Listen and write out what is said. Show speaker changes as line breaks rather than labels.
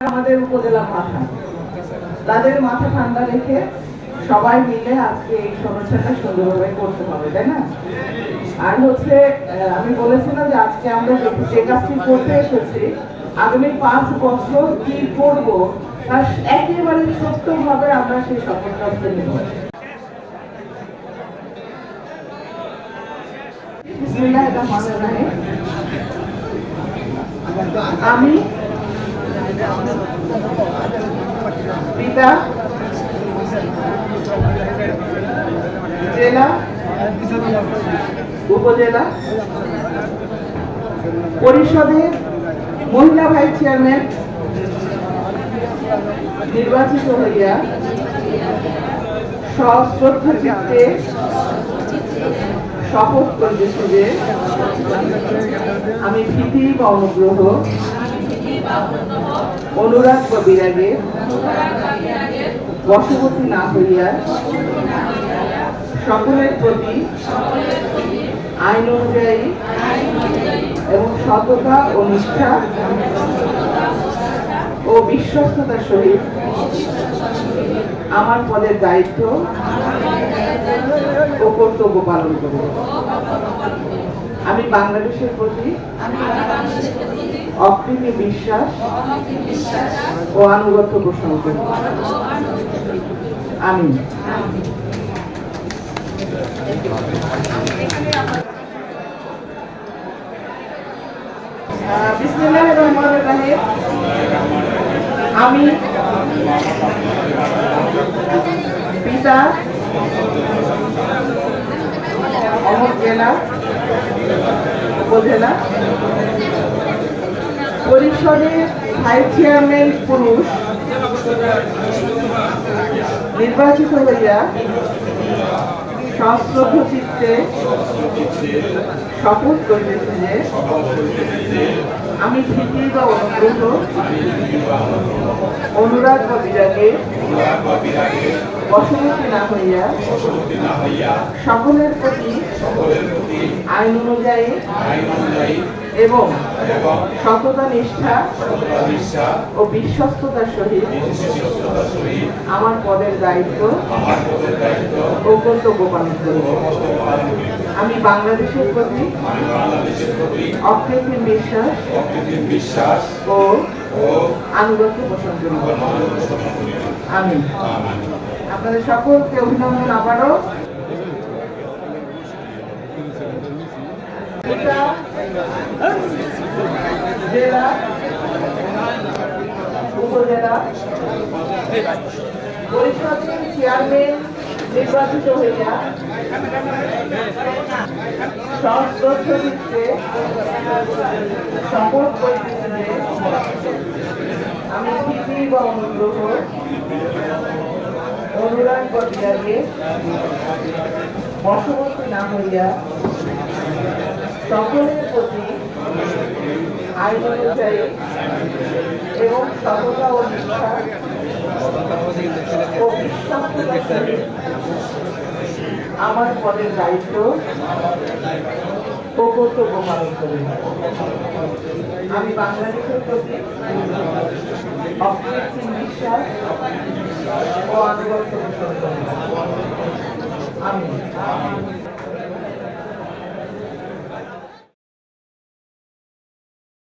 আমাদের উপজেলা মাথা। তাদের মাথা ঠান্ডা রেখে সবাই মিলে আজকে এই সমস্যাটা সুন্দরভাবে করতে হবে, তাই না? আর হচ্ছে আমি বলেছিলাম যে আজকে আমরা যে- কাজটি করতে এসেছি, আগামী পাঁচ বছর কি করব, তার একেবারে সত্যভাবে আমরা সেই শপথটা নেব। বিসমিল্লাহির রহমানির রহিম। আমি পিতা জেলা উপজেলা পরিষদের মহিলা ভাইস চেয়ারম্যান নির্বাচিত হইয়া সশ্রদ্ধ চিত্তে শপথ করিতেছি যে, আমি ভীতি বা অনুগ্রহ, অনুরাগ বা বিরাগে বশবর্তী না হইয়া সকলের প্রতি আইন অনুযায়ী এবং সততা ও নিষ্ঠা ও বিশ্বস্ততার সহিত আমার পদের দায়িত্ব ও কর্তব্য পালন করব। আমি বাংলাদেশের প্রতি অকৃতি বিশ্বাস ও আনুগত্য পোষণ করি। আমি আমি পিতা অমর জেলা উপজেলা। পরিষদের ভাইস চেয়ারম্যান পুরুষ। নির্বাচিত হইয়া সশ্রদ্ধ চিত্তে শপথ করিতেছি যে আমি ভীতি বা অনুরাগ বা বিরাগে বশবর্তী না হইয়া সকলের প্রতি আইন অনুযায়ী এবং সততা নিষ্ঠা ও বিশ্বস্ততার সহিত আমার পদের দায়িত্ব কর্তব্য পালন আমি বাংলাদেশের প্রতি অকৃত্রিম বিশ্বাস
বিশ্বাস
ও
ও
আনুগত্য পোষণ করিব আমি আপনাদের সকলকে অভিনন্দন আবারও। জেলা উপজেলা পরিষদের চেয়ারম্যান নির্বাচিত হইয়া আমি ভীতি বা অনুগ্রহ অনুরাগ বিরাগে বশবর্তী না হইয়া সকলের প্রতি আইন অনুযায়ী এবং সততা ও নিষ্ঠা ও সহিত আমার পদের দায়িত্ব ও কর্তব্য পালন করি। আমি বাংলাদেশের প্রতি অকৃত্রিম বিশ্বাস ও আনুগত্য আমি